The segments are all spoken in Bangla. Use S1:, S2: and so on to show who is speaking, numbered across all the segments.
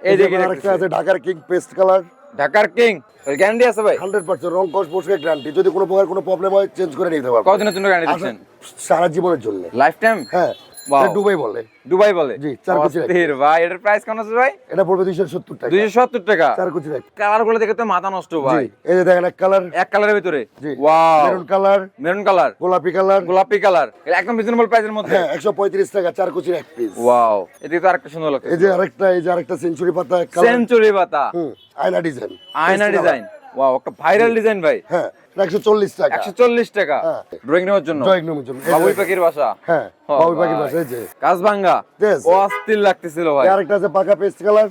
S1: এই
S2: দেখে আরেকটা আছে ঢাকার কিং পেস্ট কালার।
S1: ঢাকার কিং গ্যারান্টি আছে ভাই?
S2: হান্ড্রেড পার্সেন্ট রং কস বসে গ্যারান্টি যদি কোনো প্রকার কোনো প্রবলেম হয় চেঞ্জ করে নিতে পারব।
S1: কতদিনের জন্য গ্যারান্টি দিচ্ছেন?
S2: সারা জীবনের জন্য।
S1: লাইফ টাইম
S2: হ্যাঁ। দুবাই বলে।
S1: দুবাই বলে?
S2: জি, চার
S1: অস্থির ভাই এটার প্রাইস কেমন আছে ভাই?
S2: এটা পড়বে দুইশো সত্তর টাকা।
S1: দুইশো সত্তর টাকা?
S2: চার টাকা
S1: কালারগুলো দেখে তো মাথা নষ্ট ভাই।
S2: এই যে দেখেন এক কালার
S1: এক কালারের ভিতরে?
S2: জি
S1: wow
S2: maroon colour
S1: maroon colour
S2: গোলাপি কালার
S1: গোলাপি কালার একদম রিজনেবল প্রাইসের মধ্যে?
S2: হ্যাঁ একশো পঁয়ত্রিশ টাকা চার কোচির এক পিস
S1: ওয়াও এদিকে তো আরেকটা সুন্দর লাগছে
S2: এই যে আরেকটা এই যে আরেকটা সেঞ্চুরি পাতা
S1: সেঞ্চুরি পাতা।
S2: আয়না ডিজাইন
S1: আয়না ডিজাইন ওয়াও একটা ভাইরাল ডিজাইন ভাই।
S2: হ্যাঁ একশো চল্লিশ টাকা।
S1: একশো চল্লিশ টাকা।
S2: হ্যাঁ।
S1: ড্রয়িং নেওয়ার জন্য।
S2: ড্রয়িং রুমের জন্য।
S1: বাবুই পাখির বাসা।
S2: হ্যাঁ বাবুই পাখির বাসা এই যে.
S1: ও অস্থির লাগতেছিল ভাই।
S2: আরেকটা আছে পাকা পেস্ট কালার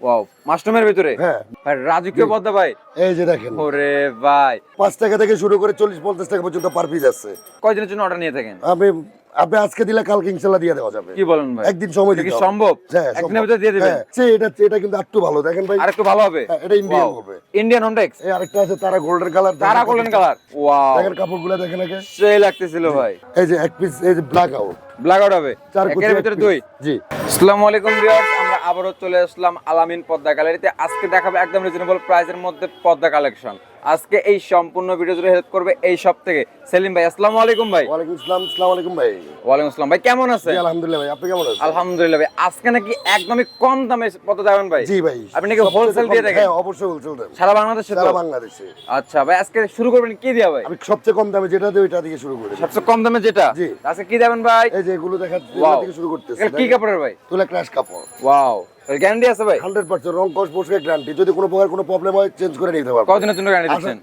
S1: ওয়াও মাশরুমের ভিতরে?
S2: হ্যাঁ।
S1: ভাই রাজকীয় পদ্মা ভাই।
S2: এই যে দেখেন।
S1: ওরে ভাই।
S2: পাঁচ টাকা থেকে শুরু করে চল্লিশ পঞ্চাশ টাকা পর্যন্ত পার পিস আছে।
S1: কয়দিনের জন্য অর্ডার নিয়ে থাকেন?
S2: আপনি আপনি আজকে দিলে কালকে ইনশাল্লাহ দিয়ে দেওয়া যাবে।
S1: কি বলেন ভাই?
S2: একদিন সময়
S1: কি
S2: দিতে
S1: সম্ভব?
S2: হ্যাঁ,
S1: একদিনের ভিতরে দিয়ে দিবেন?
S2: হ্যাঁ, সে এটা এটা কিন্তু একটু ভালো। দেখেন ভাই
S1: আর একটু ভালো হবে?
S2: হ্যাঁ, এটা ইন্ডিয়ান হবে।
S1: ইন্ডিয়ান হন্ডেক্স
S2: এই আরেকটা আছে তারা গোল্ডেন কালার
S1: তারা গোল্ডেন কালার ওয়াও
S2: দেখেন কাপড়গুলো দেখেন আগে।
S1: সেই লাগতেছিল ভাই।
S2: এই যে এক পিস এই যে ব্ল্যাক আউট
S1: ব্ল্যাক আউট হবে। একের ভিতরে দুই।
S2: জি।
S1: আসসালামু আলাইকুম ভিউয়ার্স আমরা আবারও চলে আসলাম আলামিন পদ্মা গ্যালারিতে। আজকে দেখাবো একদম রিজনেবল প্রাইসের মধ্যে পদ্মা কালেকশন আজকে এই সম্পূর্ণ ভিডিও জুড়ে হেল্প করবে এই সব থেকে সেলিম ভাই। আসসালামু আলাইকুম ভাই।
S2: ওয়ালাইকুম আসসালাম আসসালামু আলাইকুম ভাই।
S1: ওয়ালাইকুম আসসালাম ভাই কেমন আছেন?
S2: আলহামদুলিল্লাহ ভাই আপনি কেমন আছেন?
S1: আলহামদুলিল্লাহ ভাই আজকে নাকি একদমই কম দামে পদ্মা দেবেন ভাই।
S2: জি ভাই
S1: আপনি নাকি
S2: কম-
S1: দিয়ে দেখেন?
S2: হ্যাঁ অবশ্যই হোলসেল দেন
S1: সারা বাংলাদেশে
S2: সারা বাংলাদেশে।
S1: আচ্ছা ভাই আজকে শুরু করবেন কি দিয়া ভাই?
S2: আমি সবচেয়ে কম দামে যেটা দেই ওইটা দিয়ে শুরু করি।
S1: সবচেয়ে কম দামে যেটা?
S2: জি।
S1: আজকে কি দেবেন ভাই?
S2: এই যে এগুলো দেখা থেকে শুরু করতেছে
S1: কি কাপড়ের ভাই?
S2: তুলে ক্র্যাশ কাপড়।
S1: ওয়াও গ্যারান্টি আছে ভাই?
S2: হান্ড্রেড পার্সেন্ট রং কস বসে গ্যারান্টি যদি কোনো প্রকার কোনো প্রবলেম হয় চেঞ্জ করে নিতে পারব।
S1: কতদিনের জন্য গ্যারান্টি দিচ্ছেন?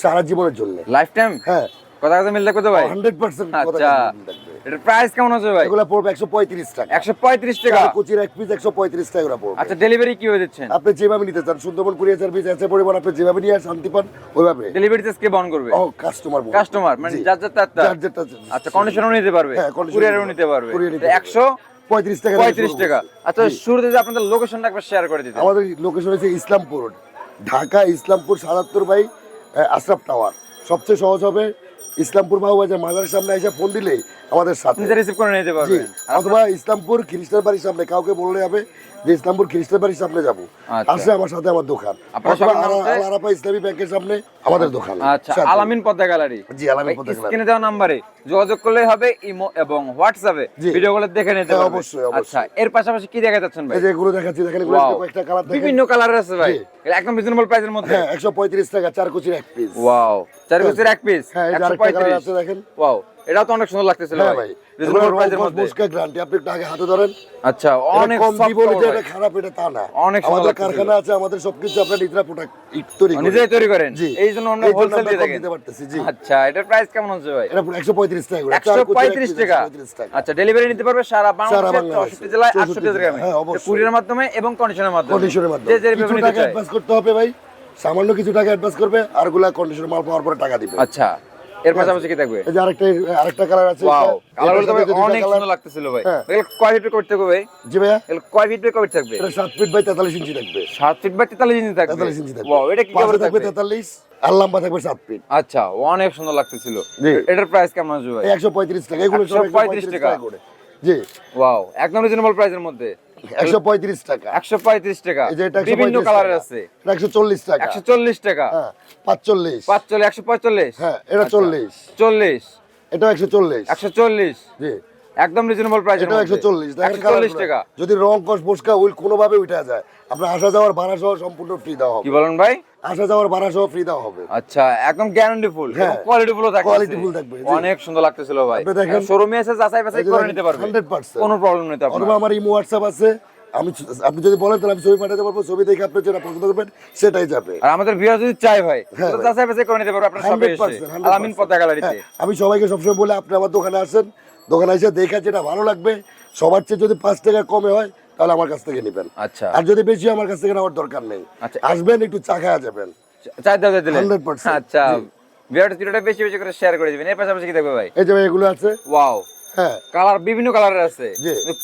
S2: সারা জীবনের জন্য।
S1: লাইফ টাইম
S2: হ্যাঁ।
S1: কথা কথা মিল তো ভাই?
S2: হান্ড্রেড পার্সেন্ট
S1: আচ্ছা। এটার প্রাইস কেমন আছে ভাই?
S2: এগুলো পড়বে একশো পঁয়ত্রিশ টাকা।
S1: একশো পঁয়ত্রিশ টাকা?
S2: চার কুচির এক পিস একশো পঁয়ত্রিশ টাকা করে পড়বে।
S1: আচ্ছা ডেলিভারি কীভাবে দিচ্ছেন
S2: আপনি যেভাবে নিতে চান সুন্দরবন কুরিয়ার সার্ভিস আছে পরিমাণ আপনি যেভাবে নিয়ে শান্তি পান ওইভাবে।
S1: ডেলিভারি চার্জ কে বহন করবে?
S2: ও কাস্টমার
S1: কাস্টমার মানে যার যার তার আচ্ছা কন্ডিশনও নিতে পারবে?
S2: হ্যাঁ,
S1: কুরিয়ারও
S2: নিতে
S1: নিতে পারবে।
S2: Courier নিতে পারবে।
S1: একশো
S2: পঁয়ত্রিশ টাকা।
S1: পঁয়ত্রিশ টাকা। আচ্ছা শুরুতে যে আপনাদের লোকেশনটা একবার শেয়ার করে দিতে
S2: আমাদের লোকেশন হচ্ছে ইসলামপুর। ঢাকা ইসলামপুর সাতাত্তর বাই আশরাফ টাওয়ার সবচেয়ে সহজ হবে ইসলামপুর মাহবাজার মাজারের সামনে এসে ফোন দিলে আমাদের সাথে।
S1: রিসিভ করে নিতে পারবে।
S2: অথবা ইসলামপুর খ্রিস্টান বাড়ির সামনে কাউকে বললে হবে যে ইসলামপুর খ্রিস্টান বাড়ির সামনে যাব।
S1: আচ্ছা।
S2: আসলে আমার সাথে আমার দোকান? আলারাপা ইসলামী ব্যাংকের সামনে আমাদের দোকান।
S1: আচ্ছা আলামিন পদ্মা গ্যালারি।
S2: জি আলামিন পদ্মা।
S1: স্ক্রিনে দেওয়া নাম্বারে যোগাযোগ করলে হবে ইমো এবং হোয়াটসঅ্যাপে
S2: জি।
S1: ভিডিওগুলো দেখে নিতে
S2: হ্যাঁ, অবশ্যই, অবশ্যই।
S1: আচ্ছা এর পাশাপাশি কি দেখা যাচ্ছেন ভাই?
S2: এই যে এগুলো দেখাচ্ছি দেখেন এগুলো. কয়েকটা কালার দেখেন।
S1: বিভিন্ন কালারের আছে ভাই। এটা একদম রিজনেবল প্রাইসের মধ্যে।
S2: হ্যাঁ একশো পঁয়ত্রিশ টাকা চার কুচির এক পিস
S1: ওয়াও চার পিসের এক পিস
S2: হ্যাঁ এই যে
S1: একশো
S2: আরেকটা কালার
S1: পঁয়ত্রিশ।
S2: আছে দেখেন।
S1: ওয়াও এটাও তো অনেক সুন্দর লাগতেছিল
S2: হ্যাঁ
S1: ভাই। রিজনেবল প্রাইসের মধ্যে
S2: বসকা গ্যারান্টি আপনি একটু আগে হাতে ধরেন।
S1: আচ্ছা অনেক
S2: কম দিব বলে এটা খারাপ এটা তা না।
S1: অনেক
S2: আমাদের কারখানা আছে আমাদের সবকিছু আপনার নিজেরা প্রোডাক্ট তৈরি করি
S1: নিজেই তৈরি করেন? এই জন্য আমরা হোলসেল দিয়ে
S2: কম
S1: থাকেন
S2: দিতে পারতেছি জি।
S1: আচ্ছা এটার প্রাইস কেমন হচ্ছে ভাই?
S2: এটা একশো পঁয়ত্রিশ টাকা করে।
S1: একশো
S2: চার কুচির এক
S1: পঁয়ত্রিশ
S2: piece,
S1: টাকা
S2: 135 টাকা।
S1: আচ্ছা ডেলিভারি নিতে পারবে সারা বাংলাদেশের
S2: বাংলাদেশে,
S1: জেলায়
S2: 64
S1: গ্রামে।
S2: হ্যাঁ,
S1: কুরিয়ার মাধ্যমে এবং কন্ডিশনের মাধ্যমে।
S2: কন্ডিশনের
S1: যে
S2: করতে হবে ভাই। সামান্য কিছু টাকা অ্যাডভান্স করবে আরগুলা কন্ডিশন মাল পাওয়ার পরে টাকা দিবে।
S1: আচ্ছা। এর পাশাপাশি কি থাকবে?
S2: এই যে আরেকটা আরেকটা কালার আছে
S1: ওয়াও তবে অনেক সুন্দর লাগতেছিল ভাই।
S2: হ্যাঁ।
S1: এগুলো কয় ফিট করতে হবে ভাই?
S2: জি
S1: এগুলো কয় ফিট কবে থাকবে?
S2: এটা সাত ফিট বাই তেতাল্লিশ ইঞ্চি থাকবে।
S1: সাত ফিট বাই তেতাল্লিশ ইঞ্চি থাকবে?
S2: তেতাল্লিশ ইঞ্চি থাকবে।
S1: ওয়াও এটা কি কাপড়
S2: থাকবে
S1: থাকবে?
S2: তেতাল্লিশ আর লম্বা থাকবে সাত ফিট
S1: আচ্ছা অনেক সুন্দর লাগতেছিল।
S2: জি।
S1: এটার প্রাইস কেমন আসবে ভাই?
S2: একশো পঁয়ত্রিশ টাকা এগুলো সব
S1: 135 টাকা।
S2: করে। জি।
S1: ওয়াও একদম রিজনেবল প্রাইসের মধ্যে।
S2: একশো পঁয়ত্রিশ টাকা।
S1: একশো পঁয়ত্রিশ টাকা।
S2: যে এটা
S1: বিভিন্ন
S2: 135
S1: কালারের আছে।
S2: একশো চল্লিশ টাকা।
S1: একশো চল্লিশ টাকা।
S2: হ্যাঁ পাঁচচল্লিশ।
S1: পাঁচচল্লিশ একশো পঁয়তাল্লিশ।
S2: হ্যাঁ এটা চল্লিশ।
S1: চল্লিশ।
S2: এটা একশো চল্লিশ।
S1: একশো চল্লিশ।
S2: জি।
S1: একদম রিজনেবল প্রাইস
S2: একশো চল্লিশ দেখেন
S1: টাকা।
S2: যদি রং কস বসকা উইল কোনোভাবে উঠে যায়। আপনার আসা যাওয়ার ভাড়া সহ সম্পূর্ণ ফ্রি দেওয়া হবে।
S1: কি বলেন ভাই?
S2: আসা যাওয়ার ভাড়া সহ ফ্রি দেওয়া হবে।
S1: আচ্ছা একদম গ্যারান্টি ফুল
S2: হ্যাঁ।
S1: কোয়ালিটি ফুল থাকবে
S2: Quality full থাকবে,
S1: অনেক সুন্দর লাগতেছিল ভাই।
S2: আপনি দেখেন।
S1: শোরুমে এসে যাচাই বাছাই করে নিতে পারবে।
S2: হান্ড্রেড পার্সেন্ট
S1: কোনো প্রবলেম নেই আপনার।
S2: আমার ইমো হোয়াটসঅ্যাপ আছে। আমি আপনি যদি বলেন তাহলে আমি ছবি পাঠাতে পারব। ছবি দেখে আপনি যেটা পছন্দ করবেন সেটাই যাবে।
S1: আর আমাদের ভিউয়ার যদি চাই ভাই
S2: হ্যাঁ
S1: তো যাচাই বাছাই করে নিতে পারবে আপনার সবে এসে।
S2: 100%,
S1: আলামিন পদ্মা গ্যালারিতে
S2: হ্যাঁ, আমি সবাইকে সবসময় বলে আপনি আমার দোকানে আসেন দোকানে এসে দেখা যেটা ভালো লাগবে সবার চেয়ে যদি পাঁচ টাকা কমে হয় তাহলে আমার কাছ থেকে নেবেন।
S1: আচ্ছা।
S2: আর যদি বেশি আমার কাছ থেকে নেওয়ার দরকার নেই।
S1: আচ্ছা।
S2: আসবেন একটু চা খাওয়া যাবেন।
S1: চাই দাও দিলে
S2: 100%
S1: আচ্ছা।
S2: বিরাট
S1: ভিডিওটা বেশি বেশি করে শেয়ার করে দিবেন। এর পাশাপাশি কি দেখবে ভাই?
S2: এই যে ভাই এগুলো আছে।
S1: ওয়াও
S2: হ্যাঁ।
S1: কালার বিভিন্ন কালারের আছে।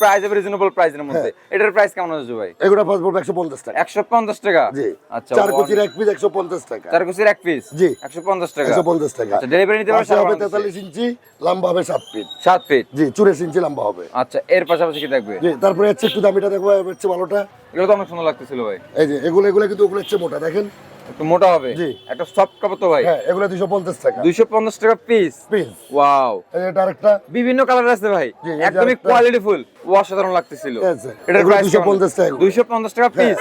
S1: প্রাইস রিজনেবল প্রাইসের মধ্যে। এটার প্রাইস কেমন আছে ভাই?
S2: এগুলো একশো পঞ্চাশ টাকা।
S1: একশো পঞ্চাশ টাকা?
S2: জি।
S1: আচ্ছা
S2: চার কুচির এক পিস একশো পঞ্চাশ টাকা।
S1: চার কুচির এক পিস
S2: জি।
S1: একশো পঞ্চাশ টাকা?
S2: একশো পঞ্চাশ টাকা।
S1: আচ্ছা ডেলিভারি নিতে পারবে
S2: হবে
S1: বাংলাদেশে?
S2: তেতাল্লিশ ইঞ্চি লম্বা হবে সাত ফিট
S1: সাত ফিট
S2: জি চুরাশ ইঞ্চি লম্বা হবে।
S1: আচ্ছা এর পাশাপাশি কি থাকবে?
S2: জি তারপরে হচ্ছে একটু দামিটা দেখব এবার হচ্ছে ভালোটা।
S1: এগুলো তো অনেক সুন্দর লাগতেছিল ভাই।
S2: এই যে এগুলো এগুলো কিন্তু ওগুলো হচ্ছে মোটা দেখেন।
S1: একটু মোটা হবে।
S2: জি।
S1: একটা সফট কাপড় তো ভাই।
S2: হ্যাঁ এগুলো দুশো পঞ্চাশ টাকা।
S1: দুইশো পঞ্চাশ টাকা পিস
S2: পিস
S1: ওয়াও
S2: এটা আরেকটা।
S1: বিভিন্ন কালার আছে ভাই। একদমই
S2: একটা-
S1: কোয়ালিটি ফুল অসাধারণ লাগতেছিল।
S2: এটা আছে।
S1: প্রাইস
S2: 250 টাকা।
S1: দুইশো পঞ্চাশ টাকা পিস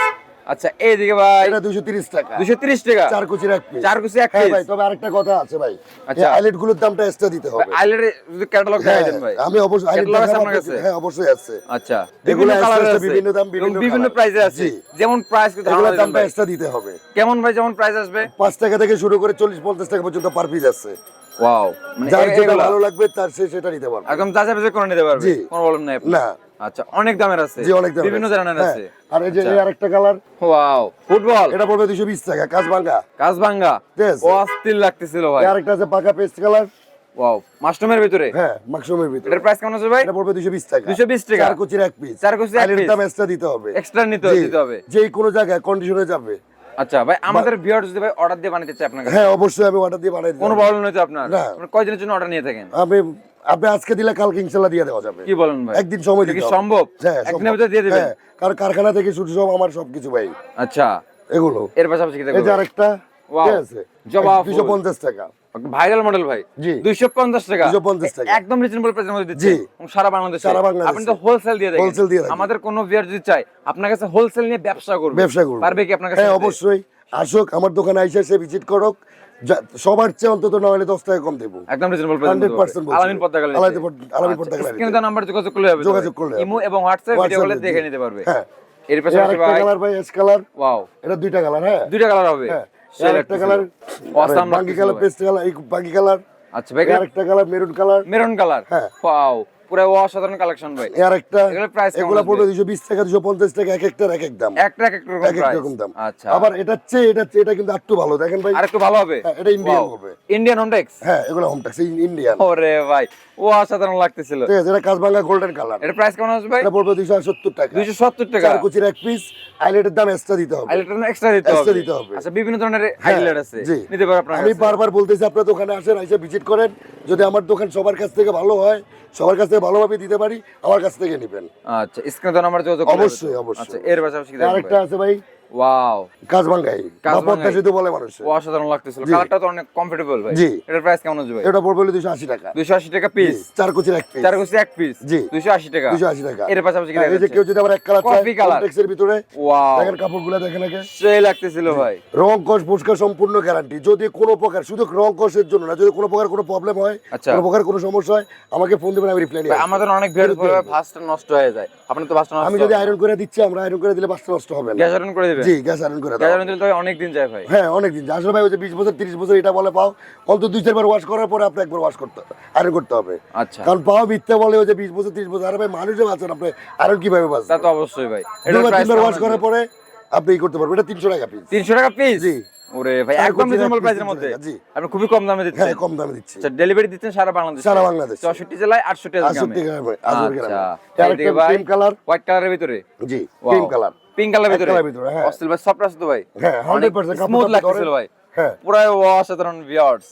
S1: আচ্ছা এইদিকে ভাই।
S2: এটা দুশো তিরিশ টাকা।
S1: দুইশো তিরিশ টাকা?
S2: চার কুচির এক পিস
S1: চার কুচি এক
S2: হ্যাঁ
S1: পিস
S2: ভাই তবে আরেকটা কথা আছে ভাই।
S1: আচ্ছা।
S2: আইলেটগুলোর দামটা এক্সট্রা দিতে হবে।
S1: আইলের যদি ক্যাটালগ দেখাই দেন ভাই।
S2: আমি অবশ্যই আইলেট
S1: Catalog আছে আপনার কাছে?
S2: হ্যাঁ অবশ্যই আছে।
S1: আচ্ছা। বিভিন্ন কালার
S2: আছে, বিভিন্ন দাম, বিভিন্ন
S1: বিভিন্ন। প্রাইসে আছে। যেমন প্রাইস
S2: এগুলোর দামটা এক্সট্রা দিতে হবে।
S1: কেমন ভাই যেমন প্রাইস আসবে?
S2: পাঁচ টাকা থেকে শুরু করে চল্লিশ পঞ্চাশ টাকা পর্যন্ত পার পিস আছে।
S1: ওয়াও মানে
S2: যার যেটা ভালো লাগবে তার সে সেটা নিতে পারবে।
S1: একদম করে নিতে পারবে কোনো প্রবলেম নাই
S2: না।
S1: আচ্ছা অনেক দামের আছে।
S2: জি অনেক দাম
S1: বিভিন্ন ধরনের
S2: হ্যাঁ,
S1: আছে।
S2: আর এই যে
S1: আচ্ছা।
S2: এই আরেকটা কালার
S1: ওয়াও ফুটবল
S2: এটা পড়বে দুশো বিশ টাকা কাজ ভাঙ্গা
S1: কাজ ভাঙ্গা।
S2: ঠিক আছে।
S1: ও অস্থির লাগতেছিল ভাই।
S2: আরেকটা আছে পাকা পেস্ট কালার
S1: ওয়াও মাশরুমের ভিতরে?
S2: হ্যাঁ মাকসুমের ভিতরে।
S1: এটার প্রাইস কেমন আছে ভাই?
S2: এটা পড়বে দুশো বিশ টাকা।
S1: 220 টাকা।
S2: চার কুচির এক পিস
S1: চার কুচির এক piece।
S2: দাম এক্সট্রা দিতে হবে।
S1: এক্সট্রা নিতে দিতে হবে।
S2: যে কোনো জায়গায় কন্ডিশনে যাবে।
S1: আচ্ছা ভাই আমাদের ভিউয়ার যদি ভাই অর্ডার দিয়ে বানাতে চাই আপনার কাছে
S2: হ্যাঁ অবশ্যই আমি অর্ডার দিয়ে বানাই
S1: কোনো প্রবলেম নেই তো আপনার? আপনি কয়দিনের জন্য অর্ডার নিয়ে থাকেন?
S2: আমি আপনি আজকে দিলে কালকে ইনশাল্লাহ দিয়ে দেওয়া যাবে।
S1: কি বলেন ভাই?
S2: একদিন সময় দিতে
S1: সম্ভব?
S2: হ্যাঁ
S1: একদিনের ভিতরে দিয়ে দিবেন?
S2: হ্যাঁ কারণ কারখানা থেকে শুরু সব আমার সবকিছু ভাই।
S1: আচ্ছা।
S2: এগুলো।
S1: এর পাশাপাশি কি
S2: এই যে আরেকটা. ঠিক আছে।
S1: জবা
S2: টাকা।
S1: ভাইরাল মডেল ভাই।
S2: জি।
S1: 250 টাকা।
S2: 250 টাকা।
S1: একদম রিজনেবল প্রাইসের মধ্যে দিচ্ছি। সারা বাংলাদেশে।
S2: সারা বাংলাদেশে।
S1: আপনি তো হোলসেল দিয়ে দেখেন।
S2: Wholesale দিয়ে রাখি।
S1: আমাদের কোনো ভিউয়ার যদি চাই আপনার কাছে হোলসেল নিয়ে ব্যবসা করবে।
S2: ব্যবসা করব।
S1: পারবে কি আপনার কাছে
S2: হ্যাঁ অবশ্যই। আসুক আমার দোকানে আইসা সে ভিজিট করুক। সবার চেয়ে অন্তত না হলে দশ টাকা কম দেবো।
S1: একদম রিজনেবল
S2: 100%
S1: আলামিন পদ্মা গ্যালারি
S2: আলামিন পদ্মা- আলামিন পদ্মা গ্যালারিতে।
S1: নাম্বার যোগাযোগ করলে হবে
S2: যোগাযোগ করলে
S1: ইমো এবং হোয়াটসঅ্যাপ ভিডিও কলে দেখে নিতে পারবে।
S2: হ্যাঁ।
S1: এর
S2: আরেকটা কালার ভাই এস কালার
S1: ওয়াও
S2: এটা দুইটা কালার হ্যাঁ।
S1: দুইটা কালার হবে।
S2: হ্যাঁ।
S1: লাগতেছিল।
S2: কালার বাঙ্গি কালার। পেস্ট কালার বাঙ্গি কালার
S1: আচ্ছা
S2: একটা colour maroon colour
S1: maroon colour
S2: হ্যাঁ।
S1: ওয়াও পুরো অসাধারণ কালেকশন ভাই।
S2: এই আরেকটা
S1: এগুলোর
S2: এগুলো পড়বে দুশো বিশ টাকা এক একটার এক এক দাম।
S1: একটা এক এক রকম
S2: এক এক রকম দাম।
S1: আচ্ছা।
S2: আবার এটা চেয়ে এটা এটা কিন্তু একটু ভালো। দেখেন ভাই
S1: আর একটু ভালো হবে?
S2: হ্যাঁ, এটা ইন্ডিয়ান হবে।
S1: ইন্ডিয়ান হোমটেক্স
S2: হ্যাঁ এগুলো হোম ইন্ডিয়ান
S1: ওরে ভাই ও অসাধারণ লাগতেছিল।
S2: ঠিক আছে এটা কাজবাঙ্গা গোল্ডেন কালার
S1: এটার প্রাইস কেমন আসবে ভাই?
S2: এটা পড়বে দুইশো সত্তর টাকা।
S1: দুইশো সত্তর টাকা।
S2: চার কুচির এক পিস আইলেটের দাম এক্সট্রা দিতে হবে।
S1: হাইলাইটার এক্সট্রা দিতে হবে।
S2: দিতে হবে।
S1: আচ্ছা বিভিন্ন ধরনের
S2: হ্যাঁ,
S1: হাইলাইট আছে। নিতে পারো আপনার
S2: আমি বারবার বলতেছি আপনার দোকানে আসেন এসে ভিজিট করেন। যদি আমার দোকান সবার কাছ থেকে ভালো হয় সবার কাছ থেকে ভালোভাবে দিতে পারি আমার কাছ থেকে নেবেন
S1: আচ্ছা স্ক্রিনে তো নাম্বার যোগাযোগ।
S2: অবশ্যই, অবশ্যই।
S1: আচ্ছা এর পাশাপাশি
S2: আরেকটা আছে ভাই
S1: ওয়াও
S2: কাজবাঙ্গাই শুধু বলে মানুষ
S1: অসাধারণ লাগতেছিল। কালারটা তো অনেক কমফোর্টেবল ভাই।
S2: জি।
S1: এটার প্রাইস কেমন ভাই?
S2: এটা পড়বে হলো দুশো আশি টাকা।
S1: 280 টাকা পিস
S2: চার কুচির এক পিস
S1: চার এক পিস
S2: জি।
S1: 280 টাকা।
S2: দুশো আশি টাকা।
S1: এর পাশাপাশি কি
S2: হ্যাঁ, এই যে কেউ যদি আবার এক কালার
S1: Coffee colour।
S2: কমপ্লেক্সের ভিতরে
S1: ওয়াও
S2: দেখেন কাপড়গুলো দেখেন আগে।
S1: সেই লাগতেছিল ভাই।
S2: রং কষ সম্পূর্ণ গ্যারান্টি যদি কোনো প্রকার শুধু রং কষের জন্য না যদি কোনো প্রকার কোনো প্রবলেম হয়
S1: আচ্ছা।
S2: কোনো প্রকার কোনো সমস্যা হয় আমাকে ফোন দেবেন আমি রিপ্লাই
S1: আমাদের অনেক ভিড় পরে ফাস্টটা নষ্ট হয়ে যায়। আপনি তো ফাস্টটা নষ্ট
S2: আমি যদি আয়রন করে দিচ্ছি আমরা আয়রন করে দিলে বাসটা নষ্ট হবে না।
S1: গ্যাস আয়রন করে
S2: জি গ্যাস আয়রন করে
S1: গ্যাস আয়রন দিলে তো অনেক দিন যায় ভাই।
S2: হ্যাঁ অনেক দিন আসলে ভাই ওই যে বিশ বছর তিরিশ বছর এটা বলে পাও অন্তত দুই চারবার ওয়াশ করার পরে আপনি একবার ওয়াশ করতে আয়রন করতে হবে।
S1: আচ্ছা।
S2: কারণ পাও মিথ্যে বলে ওই যে বিশ বছর তিরিশ বছর আরে ভাই মানুষে বাঁচেন আপনি আয়রন কীভাবে
S1: তা তো অবশ্যই ভাই। প্রাইস
S2: তিনবার ওয়াশ করার পরে আপনি করতে পারবেন। এটা তিনশো টাকা পিস
S1: 300 টাকা পিস
S2: জি।
S1: ওরে ভাই একদম রিজনেবল প্রাইসের মধ্যে?
S2: জি।
S1: আপনি খুবই কম দামে দিচ্ছেন।
S2: হ্যাঁ কম দামে দিচ্ছি।
S1: আচ্ছা ডেলিভারি দিচ্ছেন সারা বাংলাদেশে?
S2: সারা বাংলাদেশে।
S1: 64 জেলায় 68 টাকা
S2: আটষট্টি গ্রামে? আজকের গ্রামে।
S1: আচ্ছা।
S2: ক্রিম কালার
S1: হোয়াইট কালারের ভিতরে?
S2: জি ক্রিম কালার
S1: পিঙ্ক কালারের
S2: এক
S1: ভিতরে
S2: ভিতরে, হ্যাঁ।
S1: ভাই সফট আছে তো ভাই।
S2: হ্যাঁ
S1: স্মুথ ভাই।
S2: হ্যাঁ।
S1: অসাধারণ ভিউয়ার্স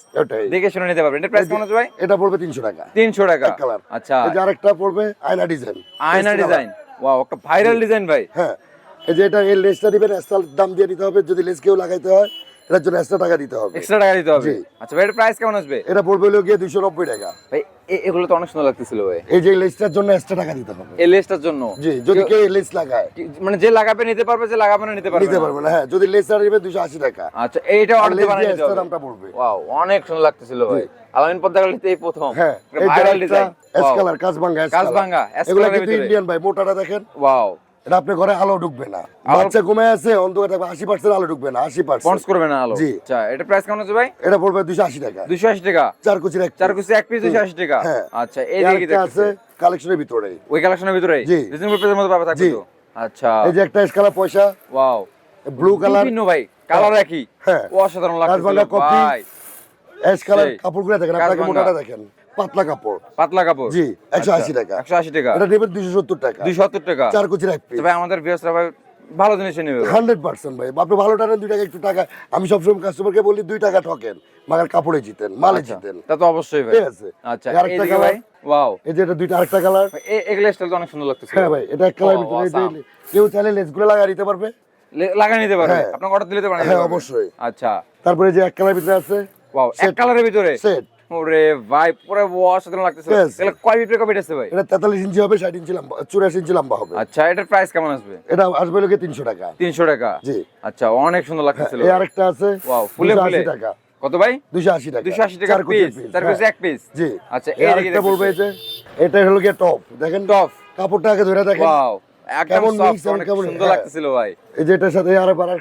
S1: দেখে শুনে নিতে পারবেন। এটা প্রাইস কেমন ভাই?
S2: এটা পড়বে তিনশো টাকা।
S1: 300 টাকা।
S2: কালার।
S1: আচ্ছা।
S2: এই যে আরেকটা পড়বে আয়না ডিজাইন।
S1: আয়না ডিজাইন। ওয়াও একটা ভাইরাল ডিজাইন ভাই।
S2: হ্যাঁ। এই যে এটা এর লেসটা দিবেন এক্সট্রা দাম দিয়ে দিতে হবে। যদি লেস কেউ লাগাইতে হয় এটার জন্য এক্সট্রা টাকা দিতে হবে।
S1: এক্সট্রা টাকা দিতে হবে। আচ্ছা ভাই এর প্রাইস কেমন আসবে?
S2: এটা পড়বে হলো গিয়ে দুইশো নব্বই টাকা।
S1: ভাই এ- এগুলো তো অনেক সুন্দর লাগতেছিল ভাই।
S2: এই যে লেসটার জন্য এক্সট্রা টাকা দিতে হবে।
S1: এই লেসটার জন্য?
S2: জি যদি কেউ লেস লাগায়।
S1: মানে যে লাগাবে নিতে পারবে যে লাগাবে না নিতে পারবে
S2: নিতে পারবে না হ্যাঁ যদি লেস দুশো আশি টাকা।
S1: আচ্ছা এইটা অর্ডার
S2: লেস
S1: বানিয়ে দিতে
S2: দামটা পড়বে।
S1: ওয়াও অনেক সুন্দর লাগতেছিল ভাই। আলামিন পদ্মা গালিতে এই প্রথম।
S2: হ্যাঁ
S1: ভাইরাল ডিজাইন
S2: এসকালার কাজবাঙ্গা এস
S1: কাজভাঙ্গা, S
S2: এগুলো
S1: colour এর
S2: কিন্তু
S1: ভিতরে।
S2: ইন্ডিয়ান ভাই মোটাটা দেখেন।
S1: ওয়াও
S2: এটা আপনার ঘরে আলো ঢুকবে না। বাচ্চা ঘুমায় আছে অন্ধকার থাকবে আশি পার্সেন্ট আলো ঢুকবে না আশি
S1: পন্স
S2: পার্সেন্ট
S1: করবে না আলো?
S2: জি।
S1: আচ্ছা এটা প্রাইস কেমন ভাই?
S2: এটা পড়বে দুশো আশি টাকা।
S1: 280 টাকা?
S2: চার কুচির এক
S1: চার
S2: piece।
S1: কুচি এক পিস 280 টাকা?
S2: হ্যাঁ।
S1: আচ্ছা এই দিকে
S2: আছে কালেকশনের ভিতরে।
S1: ওই কালেকশনের ভিতরে
S2: জি।
S1: রিজনেবল প্রাইসের মধ্যে পাবে থাকবে তো? আচ্ছা।
S2: এই যে একটা পয়সা।
S1: ওয়াও
S2: ব্লু কালার
S1: বিভিন্ন ভাই কালার একই।
S2: হ্যাঁ।
S1: অসাধারণ
S2: কপি।
S1: ভাই।
S2: কালার। কাপড়গুলো দেখেন আপনাকে মোটাটা দেখেন। পাতলা কাপড়।
S1: পাতলা কাপড়?
S2: জি একশো আশি টাকা।
S1: একশো আশি টাকা।
S2: এটা নেবেন দুইশো সত্তর টাকা।
S1: দুইশো সত্তর টাকা?
S2: চার কুচির এক পিস
S1: ভাই আমাদের ভিউয়ার্সরা ভাই ভালো জিনিসই নেবে।
S2: হান্ড্রেড পার্সেন্ট ভাই। আপনি ভালো টানেন দুই টাকা একটু টাকা। আমি সবসময় কাস্টমারকে বলি দুই টাকা ঠকেন মাগার কাপড়ে জিতেন মালে
S1: আচ্ছা,
S2: জিতেন।
S1: তা তো অবশ্যই ভাই।
S2: ঠিক আছে।
S1: আচ্ছা
S2: এই আরেকটা
S1: ভাই ওয়াও
S2: এই যে এটা দুইটা আরেকটা কালার
S1: এগুলো স্টাইল তো অনেক সুন্দর লাগতেছে।
S2: হ্যাঁ ভাই এটা এক কালার ভিতরে এই কেউ চাইলে লেসগুলো লাগা দিতে পারবে।
S1: লে- লাগাই নিতে পারবে।
S2: হ্যাঁ।
S1: আপনার অর্ডার দিলে তো বানিয়ে
S2: হ্যাঁ অবশ্যই।
S1: আচ্ছা।
S2: তারপরে যে এক কালার ভিতরে আছে
S1: ওয়াও এক। কালারের ভিতরে?
S2: সেট
S1: ওরে ভাই পুরো সাথে লাগতেছে. এগুলো কয় বিপরে কপি আছে ভাই?
S2: এটা তেতাল্লিশ ইঞ্চি হবে ষাট ইঞ্চি লম্বা চুরাশি ইঞ্চি লম্বা হবে।
S1: আচ্ছা এটার প্রাইস কেমন আসবে?
S2: এটা আসবে লোকে তিনশো টাকা।
S1: তিনশো টাকা?
S2: জি।
S1: আচ্ছা অনেক সুন্দর লাগতেছিল।
S2: এই আরেকটা আছে
S1: ওয়াও ফুলে ফুলে।
S2: টাকা।
S1: কত ভাই?
S2: দুশো আশি টাকা।
S1: দুশো আশি টাকা
S2: চার কুচির
S1: পিস চার পিস। এক পিস
S2: জি।
S1: আচ্ছা
S2: এই আরেকটা বলবে এই যে এটা হলো গিয়ে টপ দেখেন
S1: টপ
S2: কাপড়টা আগে ধরে দেখেন।
S1: ওয়াও একদম সফট অনেক সুন্দর
S2: হ্যাঁ।
S1: লাগতেছিল ভাই।
S2: এই যে এটার সাথে আর
S1: ওয়াও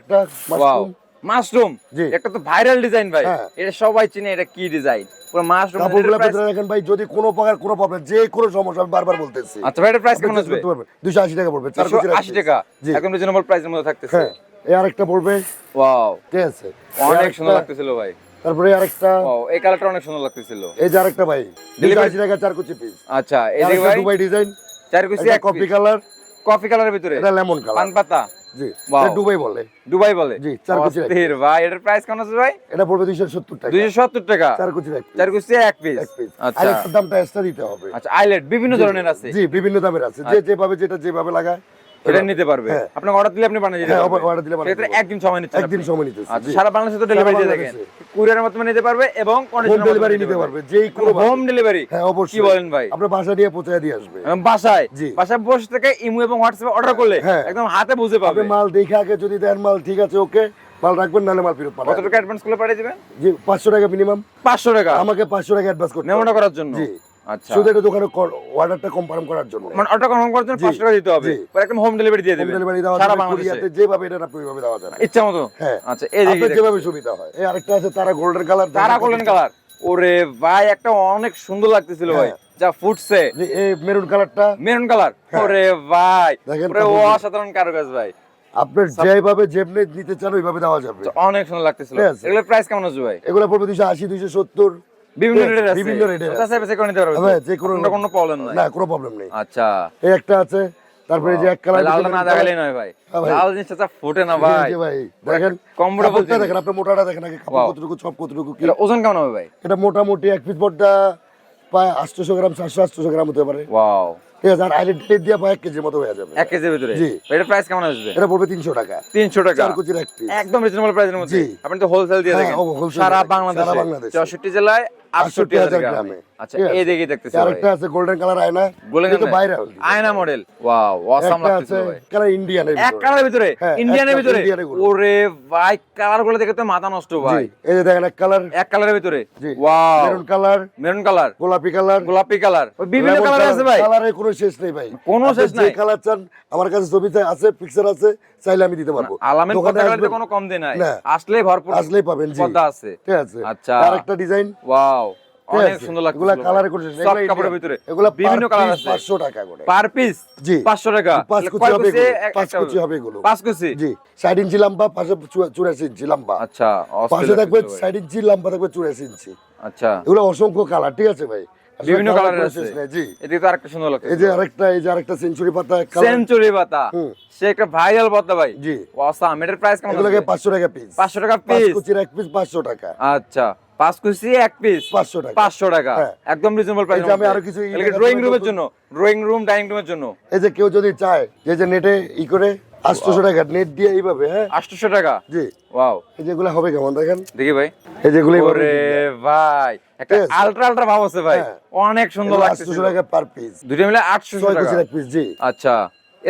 S2: mushroom।
S1: মাশরুম। একটা তো ভাইরাল ডিজাইন ভাই।
S2: হ্যাঁ।
S1: এটা সবাই চিনে এটা কি ডিজাইন পুরো মাশরুম
S2: কাপড়গুলো ভেতরে দেখেন ভাই যদি কোনো প্রকার কোনো প্রবলেম যে কোনো সমস্যা আমি বারবার বলতেছি।
S1: আচ্ছা ভাই প্রাইস কেমন আসবে?
S2: দুশো আশি টাকা পড়বে চার কুচির এক
S1: আশি
S2: piece।
S1: টাকা।
S2: জি।
S1: একদম রিজনেবল প্রাইসের মধ্যে থাকতেছে।
S2: হ্যাঁ এই আরেকটা পড়বে।
S1: ওয়াও
S2: ঠিক আছে।
S1: অনেক সুন্দর লাগতেছিল ভাই।
S2: তারপরে আরেকটা
S1: এই কালারটা অনেক সুন্দর লাগতেছিল।
S2: এই যে আরেকটা ভাই দুশো
S1: Delivery-
S2: আশি টাকা চার কুচি পিস
S1: আচ্ছা এদিকে ভাই।
S2: দুবাই ডিজাইন
S1: চার কুচি এক
S2: কপি কালার
S1: কফি কালারের ভিতরে।
S2: এটা লেমন
S1: পান পাতা।
S2: জি দুবাই বলে।
S1: দুবাই বলে?
S2: জি, চার কুচির
S1: অস্থির ভাই এটার প্রাইস কেমন আছে ভাই?
S2: এটা পড়বে দুইশো সত্তর টাকা।
S1: দুইশো সত্তর টাকা?
S2: চার কুচির এক
S1: চার কুচি এক পিস
S2: এক পিস
S1: আচ্ছা।
S2: আর দামটা এক্সট্রা দিতে হবে।
S1: আচ্ছা আইলেট বিভিন্ন ধরনের আছে?
S2: জি বিভিন্ন দামের আছে। যে যেভাবে যেটা যেভাবে লাগায়
S1: এটা নিতে পারবে?
S2: হ্যাঁ।
S1: অর্ডার দিলে আপনি বানিয়ে দিতে
S2: হ্যাঁ অর্ডার দিলে বানিয়ে
S1: একদিন সময় নিচ্ছে
S2: একদিন সময়
S1: আচ্ছা সারা বাংলাদেশে তো ডেলিভারি দিয়ে
S2: বাংলাদেশে।
S1: কুরিয়ারের মাধ্যমে নিতে পারবে এবং
S2: হোম ডেলিভারি নিতে পারবে। যেই কোনো
S1: হোম ডেলিভারি
S2: হ্যাঁ
S1: কি বলেন ভাই?
S2: আপনার বাসা দিয়ে পৌঁছে দিয়ে আসবে।
S1: বাসায়?
S2: জি।
S1: বাসায় বসে থেকে ইমো এবং হোয়াটসঅ্যাপে অর্ডার করলে
S2: হ্যাঁ।
S1: একদম হাতে বুঝে পাবে।
S2: মাল দেখে আগে যদি দেন মাল ঠিক আছে ওকে। মাল রাখবেন নাহলে মাল ফেরত
S1: কত
S2: পাঠাবেন
S1: টাকা অ্যাডভান্স করে পাঠিয়ে দিবেন?
S2: জি পাঁচশো টাকা মিনিমাম
S1: পাঁচশো টাকা।
S2: আমাকে পাঁচশো টাকা অ্যাডভান্স করতে নেওয়া।
S1: করার জন্য?
S2: জি। শুধু এটা দোকানে অর্ডারটা কনফার্ম করার জন্য।
S1: মানে অর্ডার কনফার্ম করার জন্য
S2: জি,
S1: টাকা দিতে হবে। পরে একদম হোম ডেলিভারি দিয়ে দেবে।
S2: ডেলিভারি দেওয়া
S1: সারা বাংলাদেশে।
S2: যেভাবে এটা আপনি ওইভাবে দেওয়া যাবে।
S1: ইচ্ছা মতো।
S2: হ্যাঁ।
S1: আচ্ছা এই দেখি
S2: যেভাবে সুবিধা হয়। এই আরেকটা আছে তারা গোল্ডেন কালার
S1: তারা গোল্ডেন কালার ওরে ভাই একটা অনেক সুন্দর লাগতেছিল ভাই।
S2: হ্যাঁ।
S1: যা ফুটছে।
S2: এই মেরুন কালারটা
S1: মেরুন কালার। ওরে ভাই ওরে অসাধারণ কারুকাজ ভাই।
S2: আপনার যেভাবে যেমনি নিতে চান ওইভাবে দেওয়া যাবে।
S1: অনেক সুন্দর লাগতেছিল। এগুলোর প্রাইস কেমন আছে ভাই?
S2: এগুলো পড়বে দুশো আশি দুশো সত্তর।
S1: বিভিন্ন
S2: ঠিক আছে,
S1: রেটের আছে।
S2: বিভিন্ন রেটের আছে।
S1: আচ্ছা বেশি করে নিতে পারবে।
S2: হ্যাঁ, যে কোনো
S1: কোনো কোনো প্রবলেম নাই।
S2: না কোনো প্রবলেম নেই।
S1: আচ্ছা।
S2: এই একটা আছে তারপরে যে এক কালার
S1: লালটা না দেখালেই নয় ভাই। লাল জিনিসটা যা ফুটে না ভাই।
S2: ভাই দেখেন
S1: comfortable
S2: দেখেন আপনি মোটাটা দেখেন আগে কাপড় কতটুকু সব কতটুকু কি?
S1: ওজন কেমন হবে ভাই?
S2: এটা মোটামুটি এক পিস বড়টা প্রায় আটশোশো গ্রাম সাতশো আটশোশো গ্রাম হতে পারে।
S1: ওয়াও
S2: ঠিক আছে আর আইলেট ডেট দিয়ে প্রায় এক কেজির মতো হয়ে যাবে।
S1: এক কেজির ভিতরে?
S2: জি।
S1: এটার প্রাইস কেমন আসবে?
S2: এটা পড়বে তিনশো টাকা।
S1: তিনশো টাকা?
S2: চার কুচির এক পিস
S1: একদম রিজনেবল প্রাইসের মধ্যে। আপনি তো হোলসেল দিয়ে
S2: হ্যাঁ,
S1: দেখেন। সারা বাংলাদেশ। চৌষট্টি জেলায় আটষট্টি হাজার গ্রামে।
S2: গ্রামে।
S1: আচ্ছা এই দেখে দেখতেছি
S2: আর আছে গোল্ডেন কালার আয়না
S1: গোল্ডেন
S2: কিন্তু ভাইরাল
S1: আয়না মডেল ওয়াও অসাম লাগতেছে
S2: কালার ইন্ডিয়ানের
S1: এক কালারের ভিতরে? ইন্ডিয়ানের ভিতরে? ওরে ভাই কালারগুলো দেখে তো মাথা নষ্ট ভাই।
S2: এই যে দেখেন এক কালার
S1: এক কালারের ভিতরে? Wow
S2: maroon colour
S1: maroon colour
S2: গোলাপি কালার
S1: গোলাপি কালার বিভিন্ন কালার আছে ভাই।
S2: কালারের কোনো শেষ নেই ভাই।
S1: কোনো শেষ নাই।
S2: কালার চান আমার কাছে ছবি আছে পিকচার আছে চাইলে আমি দিতে পারব।
S1: আলামের কোনো কম দিয়ে নাই।
S2: না।
S1: আসলেই ভরপুর
S2: আসলেই পাবেন জি।
S1: পর্দা আছে।
S2: ঠিক আছে।
S1: আচ্ছা।
S2: আর একটা ডিজাইন
S1: ওয়াও অনেক সুন্দর লাগছে
S2: এগুলা কালারে কোনো
S1: সব কাপড়ের ভিতরে।
S2: এগুলা
S1: বিভিন্ন কালার আছে।
S2: পাঁচশো টাকা করে।
S1: পার পিস
S2: জি।
S1: 500 টাকা?
S2: পাঁচ কুচি হবে
S1: কুচি?
S2: এগুলো,
S1: এক-
S2: পাঁচ কুচি হবে এগুলো।
S1: পাঁচ কুচি?
S2: জি। ষাট ইঞ্চি লম্বা পাশে চুয়া- চুরাশি ইঞ্চি লম্বা।
S1: আচ্ছা
S2: পাশে থাকবে
S1: লাগতেছে ভাই।
S2: ষাট ইঞ্চি লম্বা থাকবে চুরাশি ইঞ্চি।
S1: আচ্ছা।
S2: এগুলো অসংখ্য কালার ঠিক আছে ভাই?
S1: বিভিন্ন কালারের আছে।
S2: জি।
S1: এদিকে তো আরেকটা সুন্দর লাগছে
S2: এই যে আরেকটা এই যে আরেকটা সেঞ্চুরি পাতা কালার
S1: সেঞ্চুরি পাতা। সে একটা ভাইরাল পাতা ভাই।
S2: জি।
S1: অসাম এটার প্রাইস কেমন
S2: টাকা পিস
S1: 500 টাকা পিস
S2: কুচির এক পিস পাঁচশো টাকা।
S1: আচ্ছা। পাঁচ কুচি এক পিস
S2: পাঁচশো টাকা।
S1: পাঁচশো টাকা।
S2: হ্যাঁ।
S1: একদম রিজনেবল প্রাইস
S2: আমি আরও কিছু
S1: ড্রয়িং রুমের জন্য? ড্রয়িং রুম ডাইনিং রুমের জন্য?
S2: এই যে কেউ যদি চায় যে যে নেটে ই করে আটশোশো টাকা নেট দিয়ে এইভাবে হ্যাঁ?
S1: আটশোশো টাকা?
S2: জি।
S1: ওয়াও
S2: এই যেগুলো হবে কেমন দেখেন?
S1: দেখি ভাই।
S2: এই যেগুলো
S1: ওরে ভাই একটা। আলট্রা আলট্রা ভাব আছে ভাই।
S2: হ্যাঁ।
S1: অনেক সুন্দর লাগছে
S2: টাকা পার পিস
S1: দুটো মিলে আটশো
S2: ছয়
S1: টাকা।
S2: পিস জি।
S1: আচ্ছা।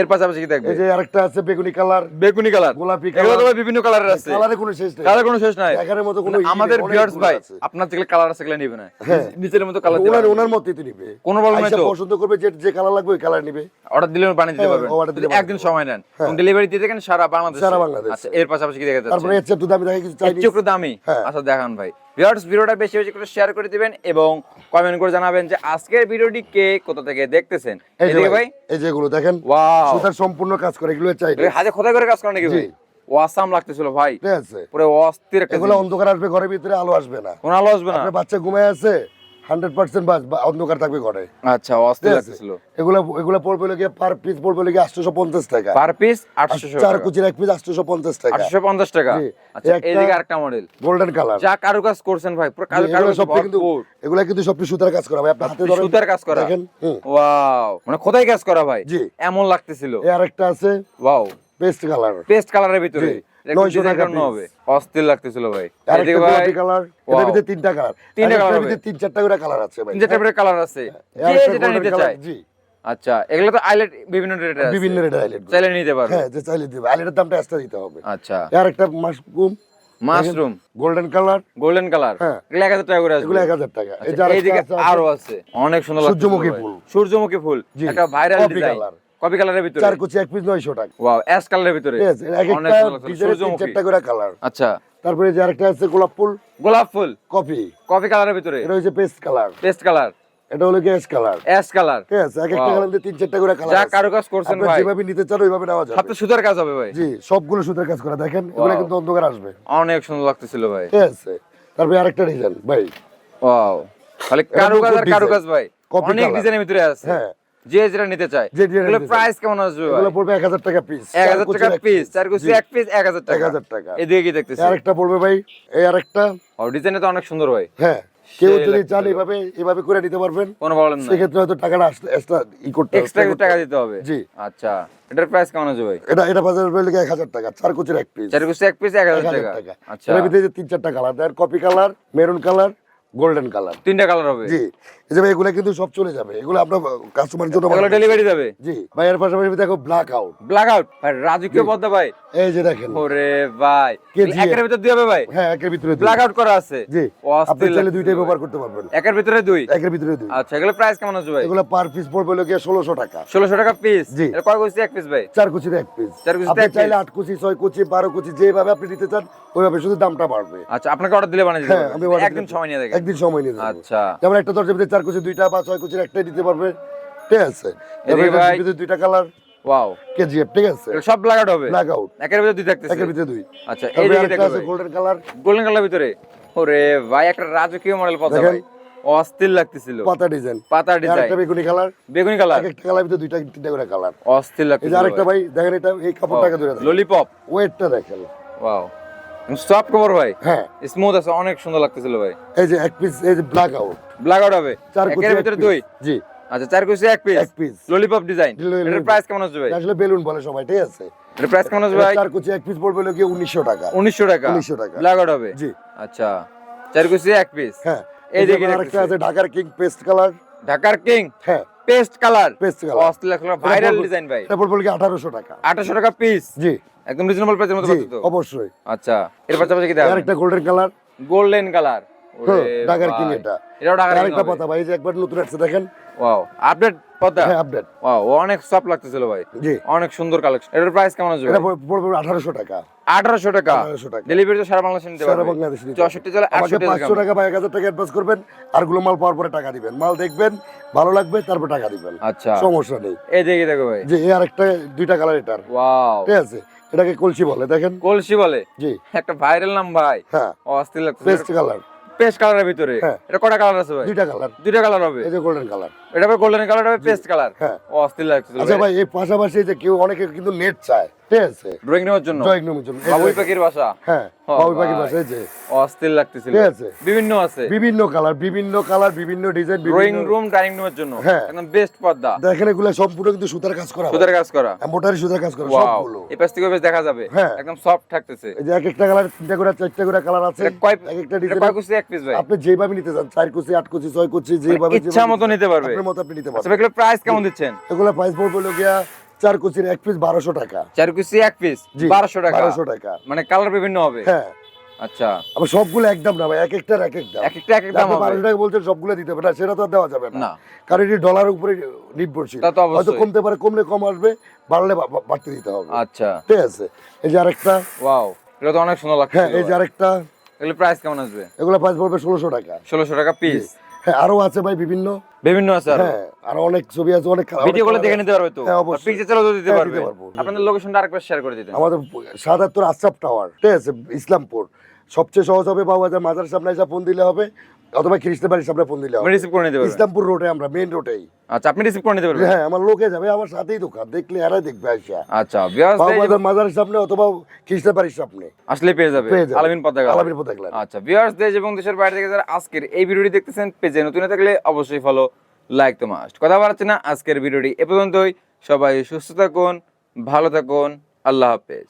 S1: এর পাশাপাশি কি দেখবে?
S2: এই যে আরেকটা আছে বেগুনি কালার।
S1: বেগুনি কালার।
S2: গোলাপি
S1: এগুলো তো বিভিন্ন কালারের আছে।
S2: কালারে কোনো শেষ নেই।
S1: কালার কোনো শেষ নাই।
S2: দেখার মতো কোনো
S1: মানে
S2: ই নেই,
S1: আমাদের ভিউয়ার্স ভাই আপনার যেগুলো কালার আছে সেগুলো নিবে না।
S2: হ্যাঁ।
S1: নিচের মতো কালার
S2: ওনার ওনার মতই তো নিবে।
S1: কোনো problem নাই তো?
S2: পছন্দ করবে যে যে কালার লাগবে ওই কালার নিবে।
S1: অর্ডার দিলে বানিয়ে দিতে
S2: হ্যাঁ,
S1: পারবেন।
S2: দিলে
S1: একদিন সময় নেন।
S2: হ্যাঁ।
S1: এবং ডেলিভারি দিয়ে দেখেন সারা বাংলাদেশ।
S2: সারা বাংলাদেশে।
S1: আচ্ছা এর পাশাপাশি কি দেখা
S2: তারপরে
S1: যাচ্ছে
S2: চেয়ে একটু দামি দেখা কিছু
S1: চেয়ে একটু দামি।
S2: হ্যাঁ।
S1: আচ্ছা দেখান ভাই। ভিউয়ার্স ভিডিওটা বেশি বেশি করে শেয়ার করে দিবেন এবং কমেন্ট করে জানাবেন যে আজকের ভিডিওটি কে কোথা থেকে দেখতেছেন।
S2: এই যে ভাই এই যেগুলো দেখেন
S1: ওয়াও
S2: সুতার সম্পূর্ণ কাজ করে এগুলো চাই
S1: হাজে খোদাই করে কাজ করে নাকি ভাই?
S2: জি।
S1: ওয়াসাম লাগতেছিল ভাই।
S2: ঠিক আছে।
S1: পুরো অস্থির একটা
S2: এগুলো অন্ধকার আসবে ঘরের ভিতরে আলো আসবে না।
S1: কোনো আলো আসবে না।
S2: আপনার বাচ্চা ঘুমায় আছে হান্ড্রেড পার্সেন্ট বাস অন্ধকার থাকবে ঘরে।
S1: আচ্ছা অস্থির
S2: এগুলা এগুলা পড়বে লেগে পার পিস পড়বে লেগে আটশোশো পঞ্চাশ টাকা।
S1: পার পিস আটশো
S2: চার কুচির এক পিস আটশোশো পঞ্চাশ টাকা।
S1: পঞ্চাশ টাকা। আচ্ছা এইদিকে আরেকটা মডেল
S2: গোল্ডেন কালার
S1: যা কারুকাজ করছেন ভাই পুরো কারু
S2: এগুলো
S1: কারুকাজ
S2: কিন্তু। এগুলা কিন্তু সবটি সুতার কাজ করা ভাই। আপনি হাতে ধরেন
S1: সুতার কাজ করা?
S2: দেখেন
S1: ওয়াও মানে কোথায় কাজ করা ভাই।
S2: জি।
S1: এমন লাগতেছিল।
S2: এই আরেকটা আছে।
S1: ওয়াও।
S2: পেস্ট কালার
S1: পেস্ট কালারের ভিতরে।
S2: জি।
S1: এটা একটু
S2: 900 টাকা
S1: হবে অস্থির লাগতেছিল ভাই। এদিকে ভাই
S2: কালার
S1: Wow.
S2: ভিতরে তিনটা কালার
S1: তিনটা
S2: তিনটা কালার ভিতরে তিন চারটা করে কালার আছে ভাই।
S1: তিন চারটা করে কালার আছে। যে যেটা নিতে চায়?
S2: জি।
S1: আচ্ছা এগুলো তো আইলেট বিভিন্ন রেটের আছে।
S2: বিভিন্ন রেটে হাইলাইট
S1: চাইলে নিতে পারবে
S2: হ্যাঁ যে চাইলে দিবে। আইলাইটের দামটা এক্সট্রা দিতে হবে।
S1: আচ্ছা।
S2: আর একটা mushroom
S1: mushroom
S2: golden colour
S1: golden colour. এগুলো এক হাজার টাকা করে আসবে।
S2: এক হাজার টাকা।
S1: আচ্ছা, এইদিকে
S2: আরও আছে।
S1: অনেক সুন্দর
S2: সূর্যমুখী ফুল।
S1: সূর্যমুখী ফুল। একটা ভাইরাল ডিজাইন। কপি কালারের ভিতরে?
S2: চার কুচি এক পিস নয়শো টাকা।
S1: ওয়াও অ্যাশ কালারের ভিতরে?
S2: এক একটা তিন চারটা করে কালার
S1: আচ্ছা।
S2: তারপরে যে আরেকটা আছে গোলাপ ফুল?
S1: গোলাপ ফুল?
S2: কফি
S1: কফি কালারের ভিতরে?
S2: এটা হচ্ছে পেস্ট কালার
S1: পেস্ট কালার
S2: এটা হলো গ্যাস কালার
S1: অ্যাশ কালার
S2: ঠিক আছে এক একটা. কালার তিন চারটা করে কালার
S1: যা কারুকাজ করছেন ভাই।
S2: যেভাবে নিতে চান ওইভাবে নেওয়া যাবে।
S1: হাতে সুতার কাজ হবে ভাই।
S2: জি সবগুলো সুতার কাজ করা দেখেন এগুলো কিন্তু অন্ধকার আসবে।
S1: অনেক সুন্দর লাগতেছিল ভাই।
S2: ঠিক আছে তারপরে আরেকটা ডিজাইন ভাই।
S1: ওয়াও খালি কারুকাজ আর। কারুকাজ ভাই। অনেক ডিজাইনের ভিতরে আছে।
S2: হ্যাঁ।
S1: যে যেটা নিতে চায়। এগুলো প্রাইস কেমন আসবে
S2: এগুলো পড়বে এক হাজার টাকা পিস
S1: এক হাজার টাকা পিস চার কুচি এক পিস এক হাজার টাকা।
S2: 1000 টাকা।
S1: এদিকে কি দেখতেছি
S2: আরেকটা পড়বে ভাই এই আরেকটা
S1: ও ডিজাইনটা তো অনেক সুন্দর ভাই।
S2: হ্যাঁ কেউ যদি চান। এভাবে এভাবে করে নিতে পারবেন।
S1: কোনো প্রবলেম নাই।
S2: সেক্ষেত্রে হয়তো টাকাটা এক্সট্রা ই করতে
S1: এক্সট্রা টাকা দিতে হবে।
S2: জি।
S1: আচ্ছা এটার প্রাইস কেমন আছে ভাই?
S2: এটা এটা বাজার এক হাজার টাকা চার কুচির এক পিস
S1: চার কুচি এক পিস এক
S2: এক
S1: হাজার
S2: হাজার
S1: টাকা।
S2: টাকা।
S1: আচ্ছা।
S2: এর ভিতরে তিন চারটা কালার দেয় coffee colour maroon colour golden colour
S1: তিনটা কালার হবে।
S2: জি। এই যে ভাই এগুলো কিন্তু সব চলে যাবে। এগুলো আপনার কাস্টমারের জন্য
S1: এগুলো ডেলিভারি যাবে।
S2: জি। ভাই এর পাশাপাশি দেখো ব্ল্যাক আউট
S1: ব্ল্যাক আউট ভাই রাজকীয় পদ্মা ভাই।
S2: এই যে দেখেন।
S1: ওরে ভাই। একের ভিতর দুই হবে ভাই।
S2: হ্যাঁ একের ভিতরে দুই।
S1: ব্ল্যাক আউট করা আছে।
S2: জি। আপনি চাইলে দুইটাই ব্যবহার করতে পারবেন।
S1: একের ভিতরে দুই?
S2: একের ভিতরে দুই।
S1: আচ্ছা এগুলো প্রাইস কেমন আছে ভাই?
S2: এগুলো পার পিস পড়বে হলো গিয়ে ষোলোশো টাকা।
S1: ষোলোশো টাকা পিস
S2: জি।
S1: এটা কয় কুচি এক পিস ভাই?
S2: চার কুচির এক পিস
S1: চার কুচিতে
S2: আপনি চাইলে আট কুচি ছয় কুচি বারো কুচি যেভাবে আপনি নিতে চান ওইভাবে শুধু দামটা বাড়বে।
S1: আচ্ছা আপনাকে অর্ডার দিলে বানিয়ে দিতে
S2: হ্যাঁ।
S1: একদিন সময় নিয়ে দেখেন।
S2: একদিন সময় নিয়ে
S1: আচ্ছা।
S2: যেমন একটা দরজার ভিতরে চার কুচি দুইটা বা ছয় কুচির একটাই দিতে পারবে। ঠিক আছে? দুইটা কালার
S1: ওয়াও।
S2: কেজিএফ ঠিক আছে?
S1: সব আউট হবে?
S2: আউট
S1: একের ভিতরে দুই থাকতেছে?
S2: একের ভিতরে দুই।
S1: আচ্ছা এই
S2: আছে গোল্ডেন কালার
S1: গোল্ডেন কালার ভিতরে? ওরে ভাই একটা রাজকীয় মডেল
S2: দেখেন।
S1: ভাই। অস্থির লাগতেছিল।
S2: পাতা ডিজাইন
S1: পাতা ডিজাইন
S2: আরেকটা বেগুনি কালার
S1: বেগুনি কালার
S2: একটা কালার ভিতরে দুইটা তিনটা করে কালার
S1: অস্থির
S2: এই
S1: লাগতেছিল
S2: আরেকটা ভাই। দেখেন এটা এই কাপড়টাকে ধরে
S1: ললিপপ
S2: ওয়েটটা দেখেন।
S1: ওয়াও সফট কভার ভাই।
S2: হ্যাঁ।
S1: স্মুথ আছে অনেক সুন্দর লাগতেছিল ভাই।
S2: এই যে এক পিস এই যে ব্ল্যাক আউট
S1: ব্ল্যাক আউট হবে।
S2: চার কুচি
S1: ভিতরে। দুই?
S2: জি।
S1: আচ্ছা চার কুচি এক পিস
S2: এক পিস
S1: ললিপপ ডিজাইন এটার প্রাইস কেমন আছে ভাই?
S2: আসলে বেলুন বলে সবাই ঠিক আছে?
S1: এটার প্রাইস কেমন আছে
S2: এটা
S1: ভাই?
S2: চার কুচি এক পিস পড়বে গিয়ে উনিশশো টাকা।
S1: উনিশশো টাকা।
S2: 1900 টাকা।
S1: ব্ল্যাক আউট হবে?
S2: জি।
S1: আচ্ছা চার কুচি এক পিস
S2: হ্যাঁ।
S1: এই
S2: এই যে আরেকটা আছে ঢাকার কিং পেস্ট কালার
S1: ঢাকার কিং
S2: হ্যাঁ।
S1: Paste colour.
S2: Paste colour.
S1: অস্থির ভাইরাল ডিজাইন ভাই।
S2: এটা পড়বে হলো গিয়ে টাকা।
S1: আঠাশো টাকা পিস
S2: জি।
S1: একদম রিজনেবল প্রাইসের মধ্যে
S2: জি
S1: পাচ্ছ তো?
S2: অবশ্যই।
S1: আচ্ছা এর পাশাপাশি কি
S2: আরেকটা গোল্ডেন কালার
S1: গোল্ডেন কালার
S2: ঢাকার কিং এটা।
S1: এটাও ঢাকার
S2: আরেকটা পাতা ভাই এই যে একবার নতুন আসছে দেখেন।
S1: Wow update Padma?
S2: হ্যাঁ আপডেট
S1: ওয়াও অনেক সফট লাগতেছিল ভাই।
S2: জি।
S1: অনেক সুন্দর কালেকশন এটার প্রাইস কেমন আছে
S2: এটা পড়বে আঠারোশো টাকা।
S1: আঠারোশো টাকা। ডেলিভারি সারা বাংলাদেশে নিতে
S2: সারা বাংলাদেশে
S1: চৌষট্টি জেলা একশো
S2: পাঁচশো টাকা বা এক হাজার টাকা অ্যাডভান্স করবেন। আরগুলো মাল পাওয়ার পরে টাকা দিবেন। মাল দেখবেন ভালো লাগবে তারপর টাকা দিবেন।
S1: আচ্ছা।
S2: সমস্যা নেই।
S1: এই দেখি দেখো ভাই।
S2: যে এই আরেকটা দুইটা কালার এটার।
S1: ওয়াও
S2: ঠিক আছে? এটাকে কলসি বলে দেখেন।
S1: কলসি বলে?
S2: জি।
S1: একটা ভাইরাল নাম ভাই।
S2: হ্যাঁ।
S1: অস্থির লাগতেছে।
S2: পেস্ট কালার
S1: পেস্ট কালারের ভিতরে।
S2: হ্যাঁ।
S1: এটা কটা কালার আছে ভাই?
S2: দুইটা কালার
S1: দুইটা কালার হবে?
S2: এই যে গোল্ডেন কালার
S1: এটা হবে গোল্ডেন কালার হবে? পেস্ট কালার
S2: হ্যাঁ।
S1: অস্থির লাগতেছিল
S2: আচ্ছা ভাই। এই পাশাপাশি যে কেউ অনেকে কিন্তু নেট চায়। ঠিক আছে।
S1: ড্রয়িং নেওয়ার জন্য?
S2: ড্রয়িং রুমের জন্য
S1: বাবুই পাখির বাসা?
S2: হ্যাঁ বাবুই পাখির
S1: ভাই।
S2: বাসায় যে।
S1: অস্থির লাগতেছিল।
S2: ঠিক আছে।
S1: বিভিন্ন আছে।
S2: বিভিন্ন কালার বিভিন্ন কালার বিভিন্ন ডিজাইন
S1: ড্রয়িং রুম ডাইনিং রুমের জন্য।
S2: হ্যাঁ।
S1: একদম বেস্ট পর্দা।
S2: দেখেন এগুলো সম্পূর্ণ কিন্তু সুতার কাজ করা
S1: সুতার কাজ করা।
S2: মোটারি সুতার কাজ করা সবগুলো।
S1: এই পাশ থেকে বেশ দেখা যাবে।
S2: হ্যাঁ।
S1: একদম সফট থাকতেছে।
S2: এই যে এক একটা কালার তিনটা করে চারটা করে কালার আছে। এক একটা ডিজাইন
S1: কয় কুচি? এক পিস ভাই।
S2: আপনি যেভাবে নিতে চান চার কুচি আট কুচি ছয় কুচি যেভাবে
S1: মানে ইচ্ছা মতো নিতে পারবে।
S2: আপনার মতো আপনি নিতে
S1: আচ্ছা
S2: পারবেন।
S1: এগুলো প্রাইস কেমন দিচ্ছেন?
S2: এগুলো প্রাইস পড়বে চার কুচির এক পিস বারোশো টাকা।
S1: চার কুচি এক পিস বারোশো টাকা।
S2: বারোশো টাকা।
S1: মানে কালার বিভিন্ন হবে?
S2: হ্যাঁ।
S1: আচ্ছা।
S2: আবার সবগুলো একদম না ভাই এক একটার এক এক দাম।
S1: এক একটা এক এক দাম
S2: বারোশো টাকা বলছেন সবগুলো দিতে হবে না সেটা তো দেওয়া যাবে না।
S1: না।
S2: কারণ এটি ডলার উপরে নির্ভরশীল। হয়তো কমতে পারে কমলে কম আসবে বাড়লে বাড়তে দিতে হবে।
S1: আচ্ছা।
S2: ঠিক আছে। এই যে আরেকটা।
S1: ওয়াও এটা তো অনেক সুন্দর লাগছে
S2: হ্যাঁ এই যে আরেকটা।
S1: এগুলো প্রাইস কেমন আসবে?
S2: এগুলো প্রাইস পড়বে ষোলোশো টাকা।
S1: ষোলোশো টাকা পিস
S2: হ্যাঁ আরও আছে ভাই বিভিন্ন।
S1: বিভিন্ন আছে আর?
S2: হ্যাঁ আরও অনেক ছবি আছে অনেক
S1: ভিডিও গুলো দেখে নিতে পারবে তো?
S2: হ্যাঁ, অবশ্যই।
S1: পিকচার চালাও দিতে
S2: হ্যাঁ,
S1: পারবে। আপনাদের লোকেশনটা আরেকবার শেয়ার করে দিতেন।
S2: আমাদের সাতাত্তর আশরাফ টাওয়ার ঠিক আছে? ইসলামপুর। সবচেয়ে সহজ হবে বাবুবাজার মাজার সামনে এসে ফোন দিলে হবে। অথবা খ্রিস্টের বাড়ির সামনে ফোন দিলে
S1: রিসিভ করে নিতে পারবেন।
S2: ইসলামপুর রোডে আমরা মেইন রোডেই
S1: আচ্ছা আপনি রিসিভ করে নিতে পারবেন?
S2: হ্যাঁ আমার লোকে যাবে আমার সাথেই দোকান দেখলে এরাই দেখবে আসা
S1: আচ্ছা
S2: বাবুবাজার মাজারের সামনে অথবা খ্রিস্টের বাড়ির সামনে।
S1: আসলে পেয়ে যাবে আলামিন gallery।
S2: আলামিন gallery।
S1: আচ্ছা ভিউয়ার্স দেশ এবং দেশের বাইরে থেকে যারা আজকের এই ভিডিওটি দেখতেছেন পেজে নতুন থাকলে অবশ্যই ফলো লাইক তো মাস্ট কথা বাড়াচ্ছে না আজকের ভিডিওটি এ পর্যন্তই। সবাই সুস্থ থাকুন ভালো থাকুন আল্লাহ হাফেজ।